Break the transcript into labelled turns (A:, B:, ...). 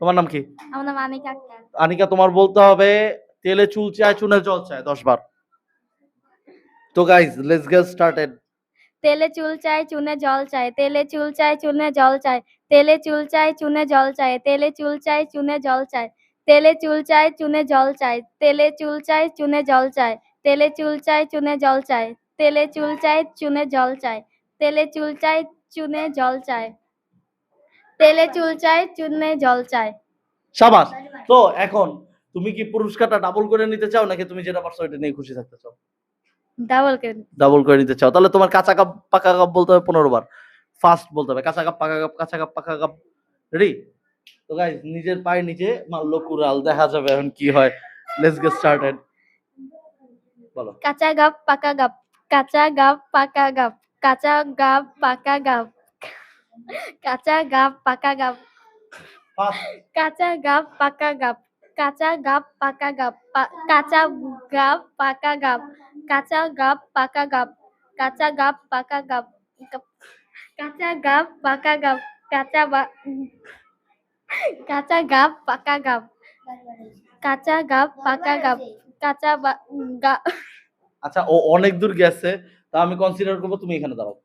A: তোমার নাম কি
B: আমার নাম আনিকা আক্তার
A: আনিকা তোমার বলতে হবে তেলে চুল চায় চুনে জল চায় দশ বার তো গাইজ লেটস গেট স্টার্টেড
B: তেলে চুল চাই চুনে জল চাই তেলে চুল চাই চুনে জল চাই তেলে চুল চাই চুনে জল চাই তেলে চুল চাই চুনে জল চাই তেলে চুল চাই চুনে জল চাই তেলে চুল চাই চুনে জল চাই তেলে চুল চাই চুনে জল চাই তেলে চুল চাই চুনে জল চাই তেলে চুল চাই চুনে জল চাই তেলে চুল চাই চুনে জল চাই।
A: সাবাস তো এখন তুমি কি পুরস্কারটা ডাবল করে নিতে চাও নাকি তুমি যেটা পারছ এটা নিয়ে খুশি থাকতে চাও?
B: ডাবল করে
A: ডাবল করে নিতে চাও। তাহলে তোমার কাঁচা কাপ পাকা কাপ বলতে হবে পনেরো বার। ফার্স্ট বলতে হবে কাঁচা কাপ পাকা কাপ কাঁচা কাপ পাকা কাপ। রেডি তো গাইজ নিজের পায়ে নিচে মারলো কুড়াল দেখা যাবে এখন কি হয়। লেটস গেট স্টার্টেড বলো।
B: কাঁচা গাপ পাকা গাপ কাঁচা গাপ পাকা গাপ কাঁচা গাপ পাকা গাপ কাঁচা গাব পাকা
A: গাব।
B: কাঁচা গাব পাকা গাব। কাঁচা গাব পাকা গাব। কাঁচা গাব পাকা গাব। কাঁচা গাব পাকা গাব। কাঁচা গাব পাকা গাব। কাঁচা গাব পাকা গাব। কাঁচা কাঁচা গাব পাকা গাব। কাঁচা গাব পাকা গাব। কাঁচা
A: আচ্ছা ও অনেক দূর গেছে তা আমি কনসিডার করব তুমি এখানে দাঁড়াও।